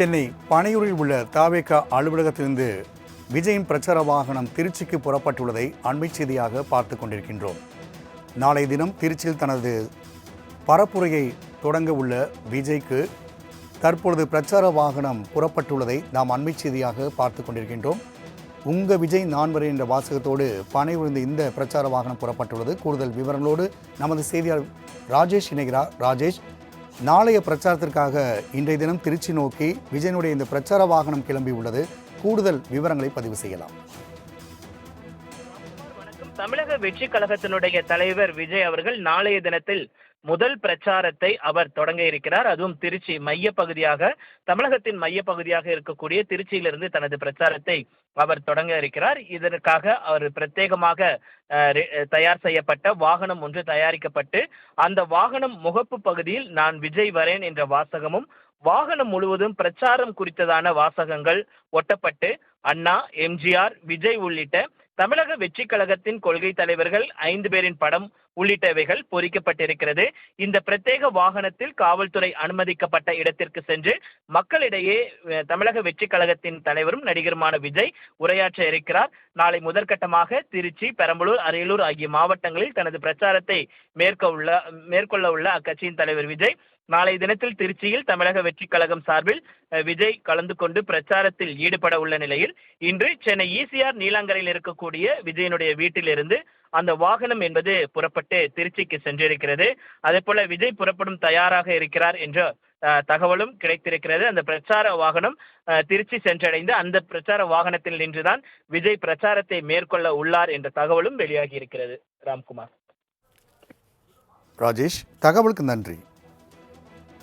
சென்னை பனையூரில் உள்ள தாவேகா அலுவலகத்திலிருந்து விஜயின் பிரச்சார வாகனம் திருச்சிக்கு புறப்பட்டுள்ளதை அண்மை செய்தியாக பார்த்து கொண்டிருக்கின்றோம். நாளை தினம் திருச்சியில் தனது பரப்புரையை தொடங்க உள்ள விஜய்க்கு தற்பொழுது பிரச்சார வாகனம் புறப்பட்டுள்ளதை நாம் அண்மை செய்தியாக பார்த்து கொண்டிருக்கின்றோம். உங்க விஜய் நான் வரை என்ற வாசகத்தோடு பனையூர்ந்து இந்த பிரச்சார வாகனம் புறப்பட்டுள்ளது. கூடுதல் விவரங்களோடு நமது செய்தியாளர் ராஜேஷ் இணைகிறார். ராஜேஷ் நாளைய பிரச்சாரத்திற்காக இன்றைய தினம் திருச்சி நோக்கி விஜயனுடைய இந்த பிரச்சார வாகனம் கிளம்பி உள்ளது கூடுதல் விவரங்களை பதிவு செய்யலாம். தமிழக வெற்றி கழகத்தினுடைய தலைவர் விஜய் அவர்கள் நாளைய தினத்தில் முதல் பிரச்சாரத்தை அவர் தொடங்க இருக்கிறார். அதுவும் திருச்சி மைய பகுதியாக தமிழகத்தின் மைய பகுதியாக இருக்கக்கூடிய திருச்சியிலிருந்து தனது பிரச்சாரத்தை அவர் தொடங்க இருக்கிறார். இதற்காக அவர் பிரத்யேகமாக தயார் செய்யப்பட்ட வாகனம் ஒன்று தயாரிக்கப்பட்டு அந்த வாகனம் முகப்பு பகுதியில் நான் விஜய் வரேன் என்ற வாசகமும் வாகனம் முழுவதும் பிரச்சாரம் குறித்ததான வாசகங்கள் ஒட்டப்பட்டு அண்ணா எம்ஜிஆர் விஜய் உள்ளிட்ட தமிழக வெற்றி கழகத்தின் கொள்கை தலைவர்கள் ஐந்து பேரின் படம் உள்ளிட்டவைகள் பொறிக்கப்பட்டிருக்கிறது. இந்த பிரத்யேக வாகனத்தில் காவல்துறை அனுமதிக்கப்பட்ட இடத்திற்கு சென்று மக்களிடையே தமிழக வெற்றி கழகத்தின் தலைவரும் நடிகருமான விஜய் உரையாற்ற இருக்கிறார். நாளை முதற்கட்டமாக திருச்சி பெரம்பலூர் அரியலூர் ஆகிய மாவட்டங்களில் தனது பிரச்சாரத்தை மேற்கொள்ள மேற்கொள்ள உள்ள அக்கட்சியின் தலைவர் விஜய் நாளை தினத்தில் திருச்சியில் தமிழக வெற்றிக் கழகம் சார்பில் விஜய் கலந்து கொண்டு பிரச்சாரத்தில் ஈடுபட உள்ள நிலையில் இன்று சென்னை ஈசிஆர் நீலாங்கரையில் இருக்கக்கூடிய விஜயனுடைய வீட்டிலிருந்து அந்த வாகனம் என்பது புறப்பட்டு திருச்சிக்கு சென்றிருக்கிறது. அதே போல விஜய் புறப்படும் தயாராக இருக்கிறார் என்ற தகவலும் கிடைத்திருக்கிறது. அந்த பிரச்சார வாகனம் திருச்சி சென்றடைந்து அந்த பிரச்சார வாகனத்தில் நின்றுதான் விஜய் பிரச்சாரத்தை மேற்கொள்ள உள்ளார் என்ற தகவலும் வெளியாகி இருக்கிறது. ராம்குமார். ராஜேஷ் தகவலுக்கு நன்றி.